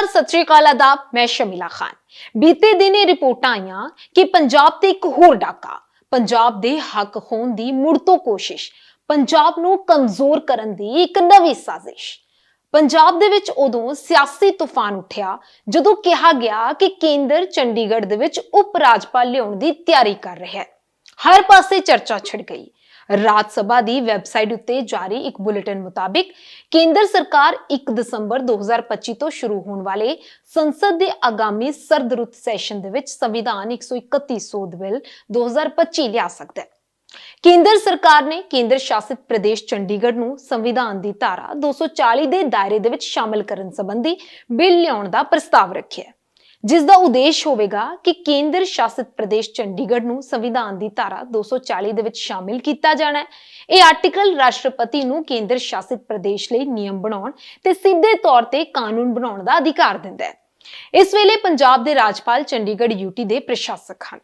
ਨਮਸਕਾਰ, ਸਤਿ ਸ਼੍ਰੀ ਅਕਾਲ, ਆਦਾਬ, ਮੈਂ ਸ਼ਮੀਲਾ ਖਾਨ। ਬੀਤੇ ਦਿਨ ਰਿਪੋਰਟਾਂ ਆਈਆਂ ਕਿ ਪੰਜਾਬ ਤੇ ਇੱਕ ਹੋਰ ਡਾਕਾ, ਪੰਜਾਬ ਦੇ ਹੱਕ ਹੋਣ ਦੀ ਮੁੜ ਤੋਂ ਕੋਸ਼ਿਸ਼, ਪੰਜਾਬ ਨੂੰ ਕਮਜ਼ੋਰ ਕਰਨ ਦੀ ਇੱਕ ਨਵੀਂ ਸਾਜ਼ਿਸ਼। ਪੰਜਾਬ ਦੇ ਵਿੱਚ ਉਦੋਂ ਸਿਆਸੀ ਤੂਫਾਨ ਉੱਠਿਆ, ਜਦੋਂ ਕਿਹਾ ਗਿਆ ਕਿ ਕੇਂਦਰ ਚੰਡੀਗੜ੍ਹ ਦੇ ਵਿੱਚ ਉਪ ਰਾਜਪਾਲ ਲਿਆਉਣ ਦੀ ਤਿਆਰੀ ਕਰ ਰਿਹਾ ਹੈ। ਹਰ ਪਾਸੇ ਚਰਚਾ ਛਿੜ ਗਈ। ਰਾਜ ਸਭਾ ਦੀ ਵੈਬਸਾਈਟ ਉੱਤੇ ਜਾਰੀ ਇੱਕ ਬੁਲੇਟਿਨ ਮੁਤਾਬਿਕ ਕੇਂਦਰ ਸਰਕਾਰ 1 ਦਸੰਬਰ 2025 ਤੋਂ ਸ਼ੁਰੂ ਹੋਣ ਵਾਲੇ ਸੰਸਦ ਦੇ ਆਗਾਮੀ ਸਰਦ ਰੁੱਤ ਸੈਸ਼ਨ ਦੇ ਵਿੱਚ ਸੰਵਿਧਾਨ 131 ਸੋਧ ਬਿੱਲ 2025 ਲਿਆ ਸਕਦਾ ਹੈ। ਕੇਂਦਰ ਸਰਕਾਰ ਨੇ ਕੇਂਦਰ ਸ਼ਾਸਿਤ ਪ੍ਰਦੇਸ਼ ਚੰਡੀਗੜ੍ਹ ਨੂੰ ਸੰਵਿਧਾਨ ਦੀ ਧਾਰਾ 240 ਦੇ ਦਾਇਰੇ ਦੇ ਵਿੱਚ ਸ਼ਾਮਲ ਕਰਨ ਸੰਬੰਧੀ ਬਿੱਲ ਲਿਆਉਣ ਦਾ ਪ੍ਰਸਤਾਵ ਰੱਖਿਆ ਹੈ। ਜਿਸ ਦਾ ਉਦੇਸ਼ ਹੋਵੇਗਾ ਕਿ ਕੇਂਦਰ ਸ਼ਾਸਿਤ ਪ੍ਰਦੇਸ਼ ਚੰਡੀਗੜ੍ਹ ਨੂੰ ਸੰਵਿਧਾਨ ਦੀ ਧਾਰਾ 240 ਦੇ ਵਿੱਚ ਸ਼ਾਮਿਲ ਕੀਤਾ ਜਾਣਾ ਹੈ। ਇਹ ਆਰਟੀਕਲ ਰਾਸ਼ਟਰਪਤੀ ਨੂੰ ਕੇਂਦਰ ਸ਼ਾਸਿਤ ਪ੍ਰਦੇਸ਼ ਲਈ ਨਿਯਮ ਬਣਾਉਣ ਤੇ ਸਿੱਧੇ ਤੌਰ ਤੇ ਕਾਨੂੰਨ ਬਣਾਉਣ ਦਾ ਅਧਿਕਾਰ ਦਿੰਦਾ ਹੈ। ਇਸ ਵੇਲੇ ਪੰਜਾਬ ਦੇ ਰਾਜਪਾਲ ਚੰਡੀਗੜ੍ਹ ਯੂਟੀ ਦੇ ਪ੍ਰਸ਼ਾਸਕ ਹਨ।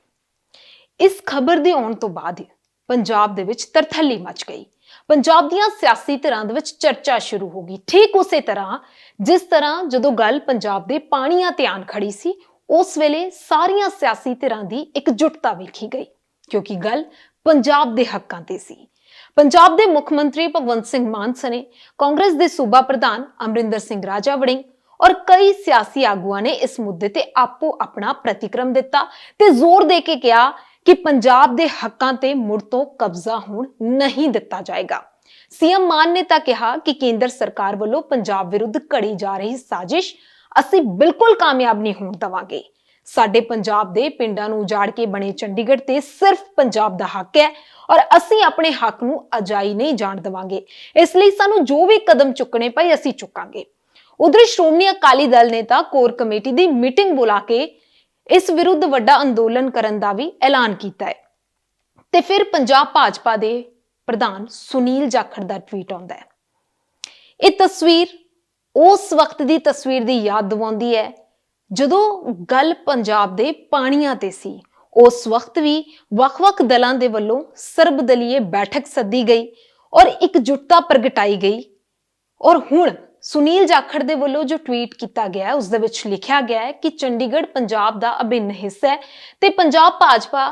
ਇਸ ਖਬਰ ਦੇ ਆਉਣ ਤੋਂ ਬਾਅਦ ਹੀ ਪੰਜਾਬ ਦੇ ਵਿੱਚ ਤਰਥੱਲੀ ਮਚ ਗਈ। ਪੰਜਾਬ ਦੀਆਂ ਸਿਆਸੀ ਧਿਰਾਂ ਦੇ ਵਿੱਚ ਚਰਚਾ ਸ਼ੁਰੂ ਹੋ ਗਈ। ਠੀਕ ਉਸੇ ਤਰ੍ਹਾਂ ਜਿਸ ਤਰ੍ਹਾਂ ਜਦੋਂ ਗੱਲ ਪੰਜਾਬ ਦੇ ਪਾਣੀਆਂ ਤੇ ਆਣ ਖੜੀ ਸੀ, ਉਸ ਵੇਲੇ ਸਾਰੀਆਂ ਸਿਆਸੀ ਧਿਰਾਂ ਦੀ ਇਕਜੁੱਟਤਾ ਵੇਖੀ ਗਈ, ਕਿਉਂਕਿ ਗੱਲ ਪੰਜਾਬ ਦੇ ਹੱਕਾਂ ਤੇ ਸੀ। ਪੰਜਾਬ ਦੇ ਮੁੱਖ ਮੰਤਰੀ ਭਗਵੰਤ ਸਿੰਘ ਮਾਨ ਸਣੇ ਕਾਂਗਰਸ ਦੇ ਸੂਬਾ ਪ੍ਰਧਾਨ ਅਮਰਿੰਦਰ ਸਿੰਘ ਰਾਜਾ ਵੜਿੰਗ ਔਰ ਕਈ ਸਿਆਸੀ ਆਗੂਆਂ ਨੇ ਇਸ ਮੁੱਦੇ ਤੇ ਆਪੋ ਆਪਣਾ ਪ੍ਰਤੀਕਰਮ ਦਿੱਤਾ ਤੇ ਜ਼ੋਰ ਦੇ ਕੇ ਕਿਹਾ ਕਿ ਪੰਜਾਬ ਦੇ ਹੱਕਾਂ ਤੇ ਮੁੜ ਤੋਂ ਕਬਜ਼ਾ ਹੋਣ ਨਹੀਂ ਦਿੱਤਾ ਜਾਏਗਾ। ਸੀਐਮ ਮਾਨ ਨੇ ਤਾਂ ਕਿਹਾ ਕਿ ਕੇਂਦਰ ਸਰਕਾਰ ਵੱਲੋਂ ਪੰਜਾਬ ਵਿਰੁੱਧ ਘੜੀ ਜਾ ਰਹੀ ਸਾਜ਼ਿਸ਼ ਅਸੀਂ ਬਿਲਕੁਲ ਕਾਮਯਾਬ ਨਹੀਂ ਹੋਣ ਦਵਾਂਗੇ। ਸਾਡੇ ਪੰਜਾਬ ਦੇ ਪਿੰਡਾਂ ਨੂੰ ਉਜਾੜ ਕੇ ਬਣੇ ਚੰਡੀਗੜ੍ਹ ਤੇ ਸਿਰਫ ਪੰਜਾਬ ਦਾ ਹੱਕ ਹੈ ਔਰ ਅਸੀਂ ਆਪਣੇ ਹੱਕ ਨੂੰ ਅਜਾਈ ਨਹੀਂ ਜਾਣ ਦਵਾਂਗੇ। ਇਸ ਲਈ ਸਾਨੂੰ ਜੋ ਵੀ ਕਦਮ ਚੁੱਕਣੇ ਪਏ ਅਸੀਂ ਚੁੱਕਾਂਗੇ। ਉਧਰ ਸ਼੍ਰੋਮਣੀ ਅਕਾਲੀ ਦਲ ਨੇ ਤਾਂ ਕੋਰ ਕਮੇਟੀ ਦੀ ਮੀਟਿੰਗ ਬੁਲਾ ਕੇ ਇਸ ਵਿਰੁੱਧ ਵੱਡਾ ਅੰਦੋਲਨ ਕਰਨ ਦਾ ਵੀ ਐਲਾਨ ਕੀਤਾ ਹੈ। ਤੇ ਫਿਰ ਪੰਜਾਬ ਭਾਜਪਾ ਦੇ ਪ੍ਰਧਾਨ ਸੁਨੀਲ ਜਾਖੜ ਦਾ ਟਵੀਟ ਆਉਂਦਾ ਹੈ। ਇਹ ਤਸਵੀਰ ਉਸ ਵਕਤ ਦੀ ਤਸਵੀਰ ਦੀ ਯਾਦ ਦਿਵਾਉਂਦੀ ਹੈ, ਜਦੋਂ ਗੱਲ ਪੰਜਾਬ ਦੇ ਪਾਣੀਆਂ ਤੇ ਸੀ। ਉਸ ਵਕਤ ਵੀ ਵੱਖ-ਵੱਖ ਦਲਾਂ ਦੇ ਵੱਲੋਂ ਸਰਬਦਲੀਏ ਬੈਠਕ ਸੱਦੀ ਗਈ ਔਰ ਇਕਜੁੱਟਤਾ ਪ੍ਰਗਟਾਈ ਗਈ ਔਰ ਹੁਣ ਸੁਨੀਲ ਜਾਖੜ ਦੇ ਵੱਲੋਂ ਜੋ ਟਵੀਟ ਕੀਤਾ ਗਿਆ ਹੈ, ਉਸ ਦੇ ਵਿੱਚ ਲਿਖਿਆ ਗਿਆ ਹੈ ਕਿ ਚੰਡੀਗੜ੍ਹ ਪੰਜਾਬ ਦਾ ਅਭਿੰਨ ਹਿੱਸਾ ਹੈ ਤੇ ਪੰਜਾਬ ਭਾਜਪਾ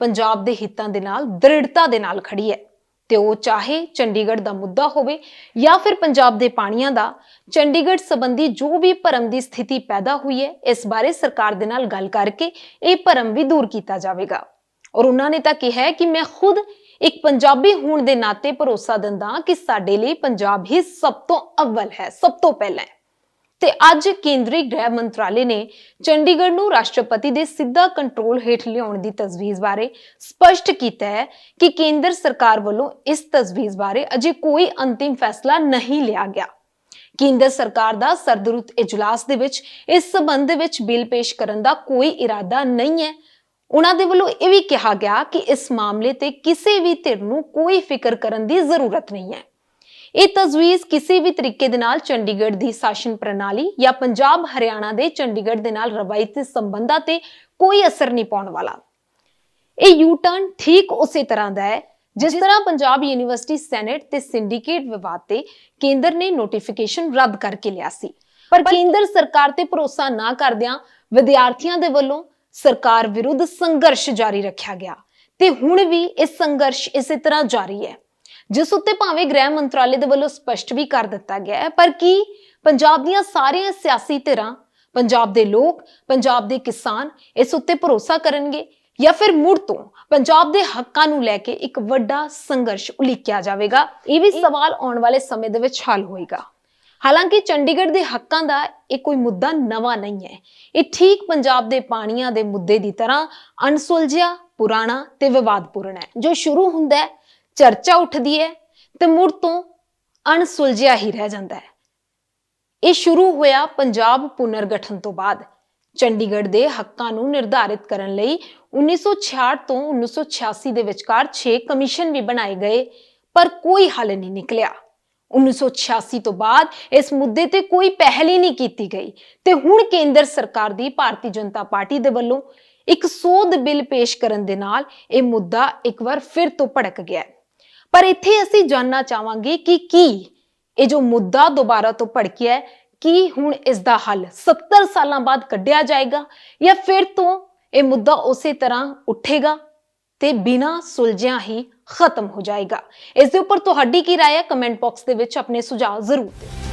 ਪੰਜਾਬ ਦੇ ਹਿੱਤਾਂ ਦੇ ਨਾਲ, ਦ੍ਰਿੜਤਾ ਦੇ ਨਾਲ ਖੜੀ ਹੈ। ਤੇ ਉਹ ਚਾਹੇ ਚੰਡੀਗੜ੍ਹ ਦਾ ਮੁੱਦਾ ਹੋਵੇ ਜਾਂ ਫਿਰ ਪੰਜਾਬ ਦੇ ਪਾਣੀਆਂ ਦਾ, ਚੰਡੀਗੜ੍ਹ ਸੰਬੰਧੀ ਜੋ ਵੀ ਭਰਮ ਦੀ ਸਥਿਤੀ ਪੈਦਾ ਹੋਈ ਹੈ, ਇਸ ਬਾਰੇ ਸਰਕਾਰ ਦੇ ਨਾਲ ਗੱਲ ਕਰਕੇ ਇਹ ਭਰਮ ਵੀ ਦੂਰ ਕੀਤਾ ਜਾਵੇਗਾ। ਔਰ ਉਹਨਾਂ ਨੇ ਤਾਂ ਕਿਹਾ ਹੈ ਕਿ ਮੈਂ ਖੁਦ ਇੱਕ ਪੰਜਾਬੀ ਹੋਣ ਦੇ ਨਾਤੇ ਭਰੋਸਾ ਦਿੰਦਾ ਕਿ ਸਾਡੇ ਲਈ ਪੰਜਾਬ ਹੀ ਸਭ ਤੋਂ ਅਵਲ ਹੈ, ਸਭ ਤੋਂ ਪਹਿਲਾਂ ਹੈ। ਤੇ ਅੱਜ ਕੇਂਦਰੀ ਗ੍ਰਹਿ ਮੰਤਰਾਲੇ ਨੇ ਚੰਡੀਗੜ੍ਹ ਨੂੰ ਰਾਸ਼ਟਰਪਤੀ ਦੇ ਸਿੱਧਾ ਕੰਟਰੋਲ ਹੇਠ ਲਿਆਉਣ ਦੀ ਤਜਵੀਜ਼ ਬਾਰੇ ਸਪਸ਼ਟ ਕੀਤਾ ਹੈ ਕਿ ਕੇਂਦਰ ਸਰਕਾਰ ਵੱਲੋਂ ਇਸ ਤਜਵੀਜ਼ ਬਾਰੇ ਅਜੇ ਕੋਈ ਅੰਤਿਮ ਫੈਸਲਾ ਨਹੀਂ ਲਿਆ ਗਿਆ। ਕੇਂਦਰ ਸਰਕਾਰ ਦਾ ਸਰਦਰੁੱਤ ਇਜਲਾਸ ਦੇ ਵਿੱਚ ਇਸ ਸਬੰਧ ਵਿੱਚ ਬਿੱਲ ਪੇਸ਼ ਕਰਨ ਦਾ ਕੋਈ ਇਰਾਦਾ ਨਹੀਂ ਹੈ। ਉਹਨਾਂ ਦੇ ਵੱਲੋਂ ਇਹ ਵੀ ਕਿਹਾ ਗਿਆ ਕਿ ਇਸ ਮਾਮਲੇ ਤੇ ਕਿਸੇ ਵੀ ਧਿਰ ਨੂੰ ਕੋਈ ਫਿਕਰ ਕਰਨ ਦੀ ਜ਼ਰੂਰਤ ਨਹੀਂ ਹੈ। ਇਹ ਤਜਵੀਜ਼ ਕਿਸੇ ਵੀ ਤਰੀਕੇ ਦੇ ਨਾਲ ਚੰਡੀਗੜ੍ਹ ਦੀ ਸ਼ਾਸਨ ਪ੍ਰਣਾਲੀ ਜਾਂ ਪੰਜਾਬ ਹਰਿਆਣਾ ਦੇ ਚੰਡੀਗੜ੍ਹ ਦੇ ਨਾਲ ਰਵਾਇਤੀ ਸੰਬੰਧਾਂ ਤੇ ਕੋਈ ਅਸਰ ਨਹੀਂ ਪਾਉਣ ਵਾਲਾ। ਇਹ ਯੂ ਟਰਨ ਠੀਕ ਉਸੇ ਤਰ੍ਹਾਂ ਦਾ ਹੈ ਜਿਸ ਤਰ੍ਹਾਂ ਪੰਜਾਬ ਯੂਨੀਵਰਸਿਟੀ ਸੈਨੇਟ ਤੇ ਸਿੰਡੀਕੇਟ ਵਿਵਾਦ ਤੇ ਕੇਂਦਰ ਨੇ ਨੋਟੀਫਿਕੇਸ਼ਨ ਰੱਦ ਕਰਕੇ ਲਿਆ ਸੀ। ਪਰ ਕੇਂਦਰ ਸਰਕਾਰ ਤੇ ਭਰੋਸਾ ਨਾ ਕਰਦਿਆਂ ਵਿਦਿਆਰਥੀਆਂ ਦੇ ਵੱਲੋਂ ਸਰਕਾਰ ਵਿਰੁੱਧ ਸੰਘਰਸ਼ ਜਾਰੀ ਰੱਖਿਆ ਗਿਆ ਤੇ ਹੁਣ ਵੀ ਇਹ ਸੰਘਰਸ਼ ਇਸੇ ਤਰ੍ਹਾਂ ਜਾਰੀ ਹੈ। ਜਿਸ ਉੱਤੇ ਭਾਵੇਂ ਗ੍ਰਹਿ ਮੰਤਰਾਲੇ ਦੇ ਵੱਲੋਂ ਸਪਸ਼ਟ ਵੀ ਕਰ ਦਿੱਤਾ ਗਿਆ ਹੈ ਪਰ ਕੀ ਪੰਜਾਬ ਦੀਆਂ ਸਾਰੀਆਂ ਸਿਆਸੀ ਧਿਰਾਂ ਪੰਜਾਬ ਦੇ ਲੋਕ ਪੰਜਾਬ ਦੇ ਕਿਸਾਨ ਇਸ ਉੱਤੇ ਭਰੋਸਾ ਕਰਨਗੇ ਜਾਂ ਫਿਰ ਮੁੜ ਤੋਂ ਪੰਜਾਬ ਦੇ ਹੱਕਾਂ ਨੂੰ ਲੈ ਕੇ ਇੱਕ ਵੱਡਾ ਸੰਘਰਸ਼ ਉਲੀਕਿਆ ਜਾਵੇਗਾ? ਇਹ ਵੀ ਸਵਾਲ ਆਉਣ ਵਾਲੇ ਸਮੇਂ ਦੇ ਵਿੱਚ ਹੱਲ ਹੋਏਗਾ। ਹਾਲਾਂਕਿ ਚੰਡੀਗੜ੍ਹ ਦੇ ਹੱਕਾਂ ਦਾ ਇਹ ਕੋਈ ਮੁੱਦਾ ਨਵਾਂ ਨਹੀਂ ਹੈ। ਇਹ ਠੀਕ ਪੰਜਾਬ ਦੇ ਪਾਣੀਆਂ ਦੇ ਮੁੱਦੇ ਦੀ ਤਰ੍ਹਾਂ ਅਣਸੁਲਝਿਆ, ਪੁਰਾਣਾ ਤੇ ਵਿਵਾਦਪੂਰਨ ਹੈ। ਜੋ ਸ਼ੁਰੂ ਹੁੰਦਾ ਹੈ, ਚਰਚਾ ਉੱਠਦੀ ਹੈ ਤੇ ਮੁੜ ਤੋਂ ਅਣਸੁਲਝਿਆ ਹੀ ਰਹਿ ਜਾਂਦਾ ਹੈ। ਇਹ ਸ਼ੁਰੂ ਹੋਇਆ ਪੰਜਾਬ ਪੁਨਰਗਠਨ ਤੋਂ ਬਾਅਦ। ਚੰਡੀਗੜ੍ਹ ਦੇ ਹੱਕਾਂ ਨੂੰ ਨਿਰਧਾਰਿਤ ਕਰਨ ਲਈ 1966 ਤੋਂ 1986 ਦੇ ਵਿਚਕਾਰ 6 ਕਮਿਸ਼ਨ ਵੀ ਬਣਾਏ ਗਏ, ਪਰ ਕੋਈ ਹੱਲ ਨਹੀਂ ਨਿਕਲਿਆ। 1986 ਤੋਂ ਬਾਅਦ ਇਸ ਮੁੱਦੇ ਤੇ ਕੋਈ ਪਹਿਲ ਹੀ ਨਹੀਂ ਕੀਤੀ ਗਈ। ਤੇ ਹੁਣ ਕੇਂਦਰ ਸਰਕਾਰ ਦੀ ਭਾਰਤੀ ਜਨਤਾ ਪਾਰਟੀ ਦੇ ਵੱਲੋਂ ਇੱਕ ਸੋਧ ਬਿੱਲ ਪੇਸ਼ ਕਰਨ ਦੇ ਨਾਲ ਇਹ ਮੁੱਦਾ ਇੱਕ ਵਾਰ ਫਿਰ ਤੋਂ ਭੜਕ ਗਿਆ ਪਰ ਇੱਥੇ ਅਸੀਂ ਜਾਨਣਾ ਚਾਹਾਂਗੇ ਕਿ ਕੀ ਇਹ ਜੋ ਮੁੱਦਾ ਦੁਬਾਰਾ ਤੋਂ ਭੜਕਿਆ ਹੈ, ਕੀ ਹੁਣ ਇਸ ਦਾ ਹੱਲ 70 ਸਾਲਾਂ ਬਾਅਦ ਕੱਢਿਆ ਜਾਏਗਾ ਜਾਂ ਫਿਰ ਤੋਂ ਇਹ ਮੁੱਦਾ ਉਸੇ ਤਰ੍ਹਾਂ ਉੱਠੇਗਾ? ਤੇ ਬਿਨਾਂ ਸੁਲਝਿਆਂ ਹੀ ਖਤਮ ਹੋ ਜਾਏਗਾ ਇਸ ਦੇ ਉੱਪਰ ਤੁਹਾਡੀ ਕੀ رائے ਹੈ ਕਮੈਂਟ ਬਾਕਸ ਦੇ ਵਿੱਚ ਆਪਣੇ ਸੁਝਾਅ ਜ਼ਰੂਰ ਦਿਓ